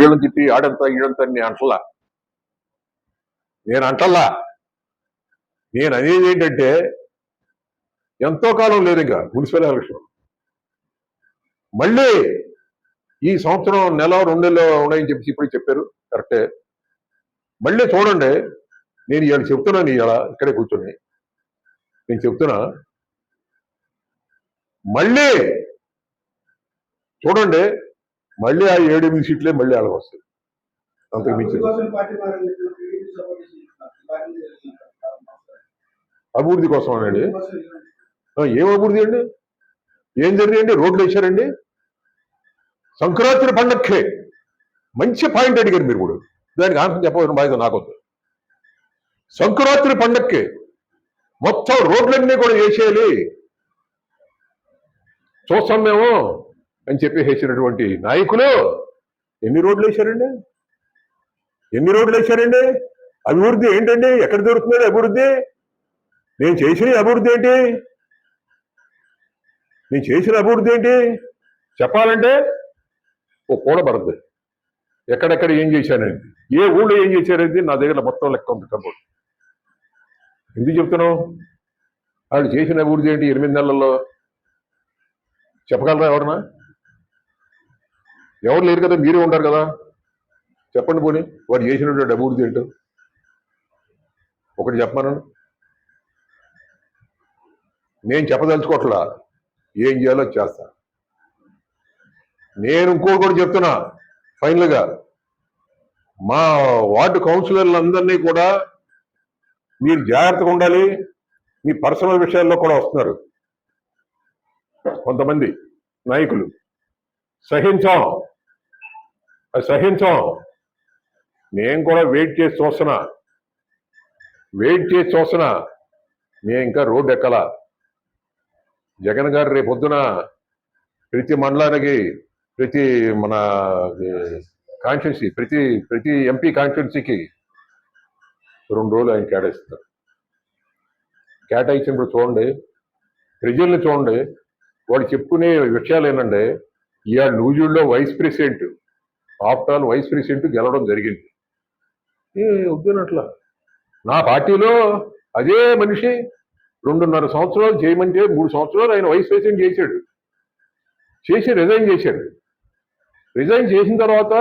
వీళ్ళని తిట్టి ఆడంతా ఈడంతా నేను అంటలా. నేను అంటల్లా నేను అనేది ఏంటంటే ఎంతో కాలం లేదు ఇంకా మున్సిపల్ ఎలక్షన్. మళ్ళీ ఈ సంవత్సరం నెల రెండు నెలలో ఉన్నాయని చెప్పి ఇప్పుడు చెప్పారు. కరెక్టే. మళ్ళీ చూడండి నేను ఇవాళ చెప్తున్నాను ఇవాళ ఇక్కడే కూర్చొని. నేను చెప్తున్నా మళ్ళీ చూడండి మళ్ళీ ఆ ఏడు ఎనిమిది సీట్లే మళ్ళీ వాళ్ళకి వస్తాయి అంతకు మించి. అభివృద్ధి కోసం ఆ, ఏం అభివృద్ధి అండి? ఏం జరిగిందండి రోడ్లు వేశారండి? సంక్రాంతి పండక్కే మంచి పాయింట్ అడిగారు మీరు కూడా. దానికి ఆన్సర్ చెప్పవలసిన బాధ్యత నాకొద్దు. సంక్రాంతి పండక్కి మొత్తం రోడ్లన్నీ కూడా వేసేయాలి. చూస్తాం మేము. అని చెప్పి వేసినటువంటి నాయకులు ఎన్ని రోడ్లు వేశారండి? ఎన్ని రోడ్లు వేశారండి? అభివృద్ధి ఏంటండి? ఎక్కడ దొరుకుతుంది అభివృద్ధి? నేను చేసిన అభివృద్ధి ఏంటి? నేను చేసిన అభివృద్ధి ఏంటి? చెప్పాలంటే ఓ కూడబడద్దు ఎక్కడెక్కడ ఏం చేశానని ఏ ఊళ్ళో ఏం చేశారనేది నా దగ్గర మొత్తం లెక్క ఉంది కబోర్డ్. ఎందుకు చెప్తున్నావు? వాళ్ళు చేసిన అభివృద్ధి ఏంటి ఎనిమిది నెలల్లో? చెప్పగలరా ఎవరన్నా? ఎవరు లేరు కదా? మీరే ఉంటారు కదా? చెప్పండి పోనీ. వాడు చేసినటువంటి అభివృద్ధి ఏంటో? ఒకటి చెప్పమను. నేను చెప్పదలుచుకోవట్లా ఏం చేయాలో చేస్తా. నేను ఇంకోటి కూడా చెప్తున్నా. ఫైనల్గా మా వార్డు కౌన్సిలర్లందరినీ కూడా మీరు జాగ్రత్తగా ఉండాలి. మీ పర్సనల్ విషయాల్లో కూడా వస్తున్నారు. కొంతమంది నాయకులు. సహించాం. అది సహించం. నేను కూడా వెయిట్ చేసి చూస్తున్నా. వెయిట్ చేసి చూస్తున్నా. నేను ఇంకా రోడ్డు ఎక్కల. జగన్ గారు రేపొద్దున ప్రతి మండలానికి ప్రతి మన కాన్స్టిట్యున్సీ ప్రతి ప్రతి ఎంపీ కాన్స్టిట్యున్సీకి రెండు రోజులు ఆయన కేటాయిస్తారు. కేటాయించినప్పుడు చూడండి ప్రజల్ని చూడండి వాళ్ళు చెప్పుకునే విషయాలు ఏంటంటే ఇవాళ నూజిల్లో vice president after all vice president గెలవడం జరిగింది. ఏ వద్దునట్లా నా పార్టీలో అదే మనిషి రెండున్నర సంవత్సరాలు చేయమంటే మూడు సంవత్సరాలు ఆయన వైస్ ప్రెసిడెంట్ చేశాడు. చేసి రిజైన్ చేశాడు. రిజైన్ చేసిన తర్వాత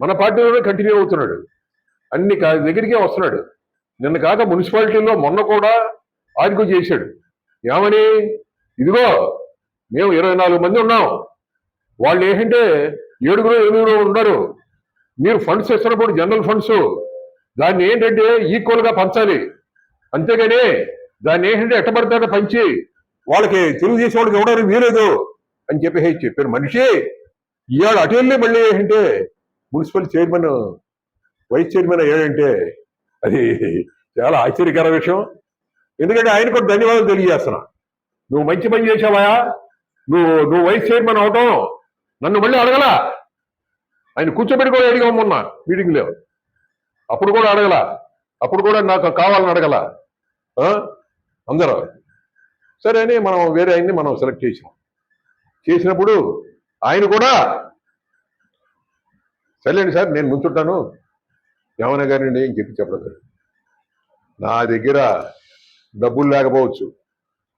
మన పార్టీలోనే కంటిన్యూ అవుతున్నాడు. అన్ని దగ్గరికే వస్తున్నాడు. నిన్న కాక మున్సిపాలిటీలో మొన్న కూడా ఆర్గ్యూ చేశాడు. ఏమని? ఇదిగో మేము ఇరవై నాలుగు మంది ఉన్నాం. వాళ్ళు ఏంటంటే ఏడుగురు ఎనిమిదిగురు ఉన్నారు. మీరు ఫండ్స్ ఇస్తున్నప్పుడు జనరల్ ఫండ్స్ దాన్ని ఏంటంటే ఈక్వల్గా పంచాలి. అంతేగాని దాన్ని ఏంటంటే ఎట్టబడతాడో పంచి వాళ్ళకి తెలుగుదేశం వాళ్ళకి ఇవ్వడానికి వీలేదు అని చెప్పి చెప్పారు మనిషి. ఇవాళ అటు వెళ్ళి మళ్ళీ ఏంటంటే మున్సిపల్ చైర్మన్ వైస్ చైర్మన్ అయ్యాడంటే అది చాలా ఆశ్చర్యకర విషయం. ఎందుకంటే ఆయన కూడా ధన్యవాదాలు తెలియజేస్తున్నా. నువ్వు మంచి పని చేసావా నువ్వు నువ్వు వైస్ చైర్మన్ అవటం నన్ను మళ్ళీ అడగలా. ఆయన కూర్చోబెట్టి కూడా అడిగాం మొన్న మీటింగ్లో అప్పుడు కూడా అడగల. అప్పుడు కూడా నాకు కావాలని అడగల. అందరూ. సరే అని మనం వేరే ఆయన్ని మనం సెలెక్ట్ చేసాం చేసినప్పుడు ఆయన కూడా సర్లేండి సార్ నేను ముంచుంటాను. ఏమన్నా గారిని ఏం చెప్పి చెప్పలేదు నా దగ్గర డబ్బులు లేకపోవచ్చు.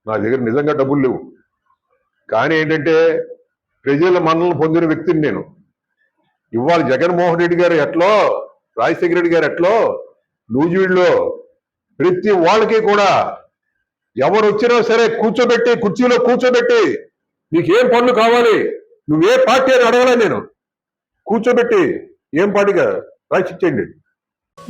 నా దగ్గర నిజంగా డబ్బులు లేవు. కానీ ఏంటంటే ప్రజల మన్నలను పొందిన వ్యక్తిని నేను. ఇవాళ జగన్మోహన్ రెడ్డి గారు ఎట్లో రాజశేఖర రెడ్డి గారు ఎట్లో నూజివీడులో ప్రతి వాళ్ళకి కూడా ఎవరు వచ్చినా సరే కూర్చోబెట్టి కుర్చీలో కూర్చోబెట్టి నీకేం పనులు కావాలి? నువ్వే పార్టీ అని అడగలే నేను. కూర్చోబెట్టి ఏం పార్టీగా? రాసిచ్చేయండి.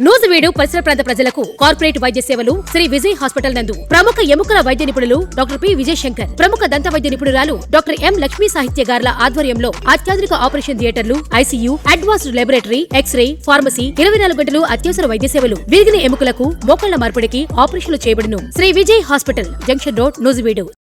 నూజివీడు పరిసర ప్రాంత ప్రజలకు కార్పొరేట్ వైద్య సేవలు శ్రీ విజయ్ హాస్పిటల్ నందు ప్రముఖ ఎముకల వైద్య నిపుణులు డాక్టర్ పి విజయ్ శంకర్ ప్రముఖ దంత వైద్య నిపుణురాలు డాక్టర్ ఎం లక్ష్మీ సాహిత్య గార్ల ఆధ్వర్యంలో అత్యాధునిక ఆపరేషన్ థియేటర్లు ICU advanced laboratory X-ray pharmacy ఇరవై నాలుగు గంటలు అత్యవసర వైద్య సేవలు విరిగిన ఎముకలకు మోకాళ్ళ మార్పిడికి ఆపరేషన్లు చేయబడును. Shri Vijay hospital junction road Nuzvid.